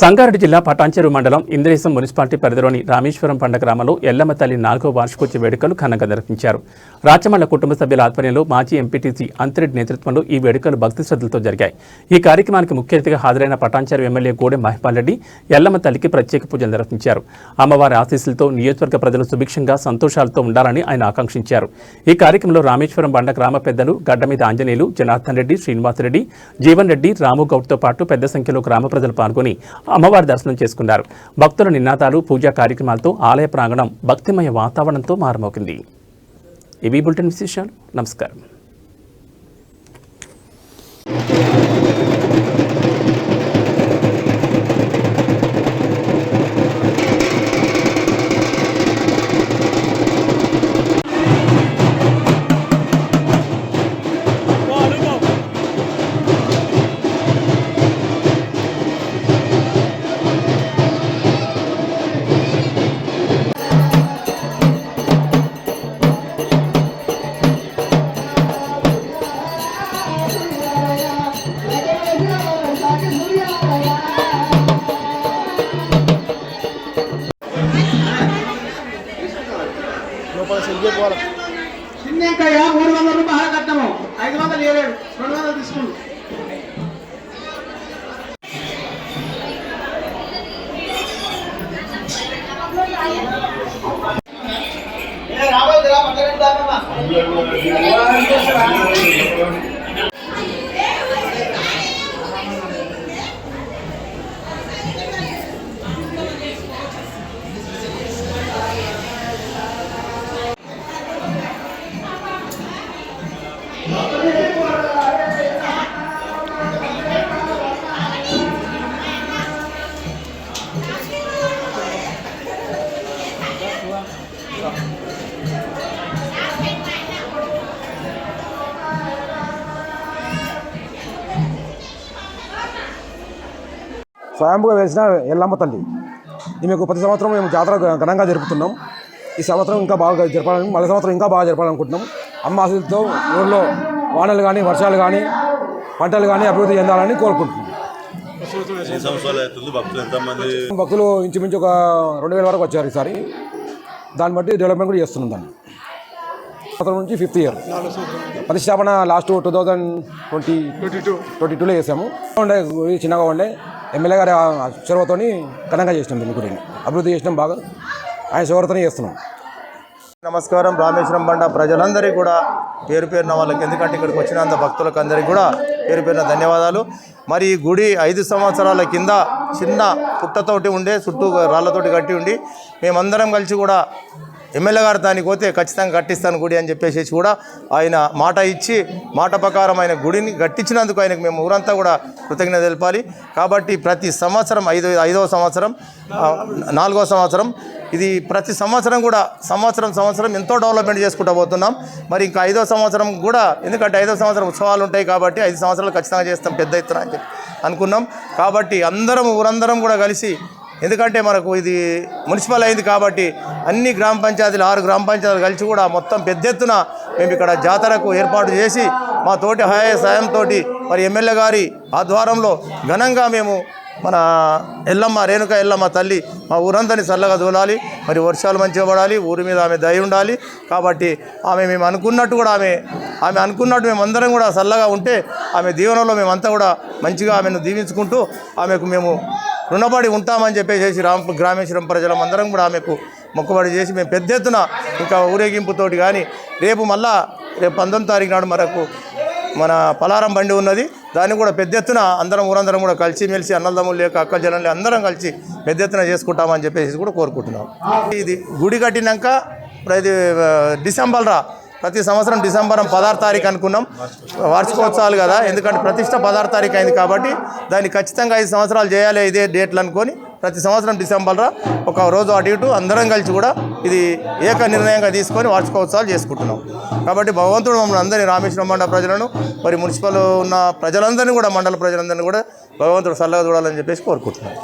సంగారెడ్డి జిల్లా పటాన్చెరు మండలం ఇంద్రేశం మున్సిపాలిటీ పరిధిలోని రామేశ్వరం పండ గ్రామంలో ఎల్లమ్మ తల్లి నాలుగో వార్షికోత్సవ వేడుకలు ఘనంగా నిర్వహించారు. రాచమల్ల కుటుంబ సభ్యుల ఆధ్వర్యంలో మాజీ ఎంపీటీసీ అంతరెడ్డి నేతృత్వంలో ఈ వేడుకలు భక్తి శ్రద్ధలతో జరిగాయి. ఈ కార్యక్రమానికి ముఖ్య అతిథిగా హాజరైన పటాన్చెరు ఎమ్మెల్యే గోడె మహిపాల్ రెడ్డి ఎల్లమ్మ తల్లికి ప్రత్యేక పూజలు నిర్వహించారు. అమ్మవారి ఆశీస్సులతో నియోజకవర్గ ప్రజలు సుభిక్షంగా సంతోషాలతో ఉండాలని ఆయన ఆకాంక్షించారు. ఈ కార్యక్రమంలో రామేశ్వరం బండ గ్రామ పెద్దలు గడ్డమీద ఆంజనేయులు జనార్దన్ రెడ్డి శ్రీనివాసరెడ్డి జీవన్ రెడ్డి రాము గౌడ్తో పాటు పెద్ద సంఖ్యలో గ్రామ ప్రజలు పాల్గొని అమ్మవారి దర్శనం చేసుకున్నారు. భక్తుల నినాదాలు పూజా కార్యక్రమాలతో ఆలయ ప్రాంగణం భక్తిమయ వాతావరణంతో మారుమోగింది. ఇవి బులెటిన్ విశేషాలు. నమస్కారం. చిన్నంకయ్య మూడు వందల రూపాయలు కట్టము ఐదు వందలు ఏడాడు రెండు వందలు తీసుకుండు. స్వయంగా వేసిన ఎల్లమ్మ తల్లి. ఈమెకు ప్రతి సంవత్సరం మేము జాతర ఘనంగా జరుపుతున్నాం ఈ సంవత్సరం ఇంకా బాగా జరపాలని మళ్ళీ సంవత్సరం ఇంకా బాగా జరపాలనుకుంటున్నాం. అమ్మ ఆశలతో ఊళ్ళో వానలు కానీ వర్షాలు కానీ పంటలు కానీ అభివృద్ధి చెందాలని కోరుకుంటున్నాం. భక్తులు ఇంచుమించు ఒక రెండు వేల వరకు వచ్చారు ఈసారి. దాన్ని బట్టి డెవలప్మెంట్ కూడా చేస్తున్నాం దాన్ని. సంవత్సరం నుంచి ఫిఫ్త్ ఇయర్. ప్రతిష్టాపన last two thousand twenty twenty టూలో చేసాము. చిన్నగా ఉండే. ఎమ్మెల్యే గారి చొరవతో ఘనంగా చేసినాం దీని గుడిని. అభివృద్ధి చేసినాం బాగా. ఆయన చొరవతోనే చేస్తున్నాం. నమస్కారం రామేశ్వరం బండ ప్రజలందరికీ కూడా పేరు పేరున వాళ్ళకి. ఎందుకంటే ఇక్కడికి వచ్చినంత భక్తులకు అందరికీ కూడా పేరు పేరున ధన్యవాదాలు. మరి ఈ గుడి ఐదు సంవత్సరాల కింద చిన్న పుట్టతోటి ఉండే చుట్టూ రాళ్ళతోటి కట్టి ఉండి మేమందరం కలిసి కూడా ఎమ్మెల్యే గారు దానికి పోతే ఖచ్చితంగా కట్టిస్తాను గుడి అని చెప్పేసి కూడా ఆయన మాట ఇచ్చి మాట ప్రకారం ఆయన గుడిని కట్టించినందుకు ఆయనకు మేము ఊరంతా కూడా కృతజ్ఞత తెలపాలి. కాబట్టి ప్రతి సంవత్సరం ఐదో ఐదవ సంవత్సరం నాలుగో సంవత్సరం ఇది ప్రతి సంవత్సరం కూడా సంవత్సరం సంవత్సరం ఎంతో డెవలప్మెంట్ చేసుకుంటూ పోతున్నాం. మరి ఇంకా ఐదో సంవత్సరం కూడా ఎందుకంటే ఐదో సంవత్సరం ఉత్సవాలు ఉంటాయి కాబట్టి ఐదు సంవత్సరాలు ఖచ్చితంగా చేస్తాం పెద్ద ఎత్తున అని చెప్పి అనుకున్నాం. కాబట్టి అందరం ఊరందరం కూడా కలిసి ఎందుకంటే మనకు ఇది మున్సిపల్ అయింది కాబట్టి అన్ని గ్రామ పంచాయతీలు ఆరు గ్రామ పంచాయతీలు కలిసి కూడా మొత్తం పెద్ద ఎత్తున మేము ఇక్కడ జాతరకు ఏర్పాటు చేసి మా తోటి హయా సాయంతో మరి ఎమ్మెల్యే గారి ఆధ్వర్యంలో ఘనంగా మేము మన ఎల్లమ్మ రేణుక ఎల్లమ్మ తల్లి మా ఊరందరినీ చల్లగా దూలాలి. మరి వర్షాలు మంచిగా పడాలి ఊరి మీద ఆమె దయ ఉండాలి. కాబట్టి ఆమె మేము అనుకున్నట్టు కూడా ఆమె ఆమె అనుకున్నట్టు మేము అందరం కూడా చల్లగా ఉంటే ఆమె దీవెనలో మేమంతా కూడా మంచిగా ఆమెను దీవించుకుంటూ ఆమెకు మేము రుణపడి ఉంటామని చెప్పేసి రామ్ గ్రామేశ్వరం ప్రజలం అందరం కూడా ఆమెకు మొక్కుబడి చేసి మేము పెద్ద ఎత్తున ఇంకా ఊరేగింపుతోటి కానీ రేపు మళ్ళా రేపు పంతొమ్మిది తారీఖు నాడు మనకు మన పలారం బండి ఉన్నది. దాన్ని కూడా పెద్ద ఎత్తున అందరం ఊరందరం కూడా కలిసి మెలిసి అన్నదమ్ములు లేక అక్క జనం అందరం కలిసి పెద్ద ఎత్తున చేసుకుంటామని చెప్పేసి కూడా కోరుకుంటున్నాం. ఇది గుడి కట్టినాక ప్రతి డిసెంబర్ రా ప్రతి సంవత్సరం డిసెంబర్ పదహారు తారీఖు అనుకున్నాం. వార్షికోత్సవాలు కదా ఎందుకంటే ప్రతిష్ట పదహారు తారీఖు అయింది కాబట్టి దాన్ని ఖచ్చితంగా ఐదు సంవత్సరాలు చేయాలి ఇదే డేట్లు అనుకొని ప్రతి సంవత్సరం డిసెంబర్లో ఒక రోజు అటు ఇటు అందరం కలిసి కూడా ఇది ఏక నిర్ణయంగా తీసుకొని వార్షికోత్సవాలు చేసుకుంటున్నాం. కాబట్టి భగవంతుడు మమ్మల్ని అందరినీ రామేశ్వరం మండల ప్రజలను మరి మున్సిపల్ ఉన్న ప్రజలందరినీ కూడా మండల ప్రజలందరినీ కూడా భగవంతుడు సల్లగా చూడాలని చెప్పేసి కోరుకుంటున్నాం.